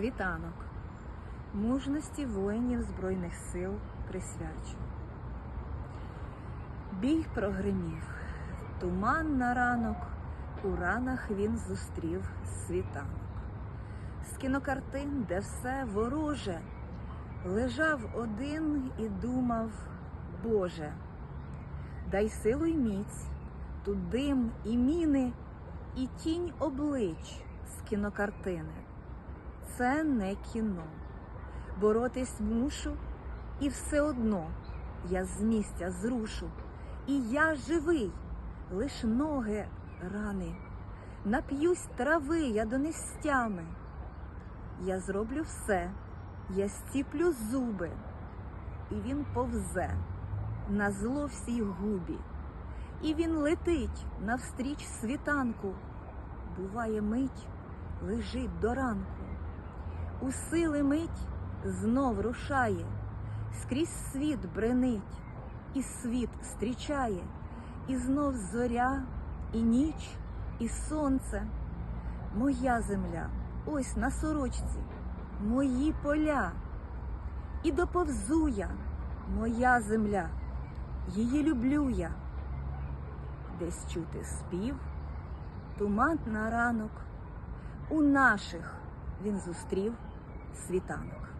Світанок. Мужності воїнів Збройних сил присвячу. Бій прогримів, туман на ранок, у ранах він зустрів світанок. З кінокартин, де все вороже, лежав один і думав, Боже, дай силу й міць, тут дим і міни, і тінь облич з кінокартини. Це не кіно. Боротись мушу, і все одно я з місця зрушу. І я живий, лиш ноги рани. Нап'юсь трави я до нестями. Я зроблю все, я стіплю зуби, і він повзе на зло всій губі. І він летить навстріч світанку. Буває мить, лежить до ранку. У сили мить знов рушає, скрізь світ бренить, і світ зустрічає, і знов зоря, і ніч, і сонце. Моя земля, ось на сорочці, мої поля. І доповзу я, моя земля, її люблю я. Десь чути спів, туман на ранок. У наших він зустрів світанок.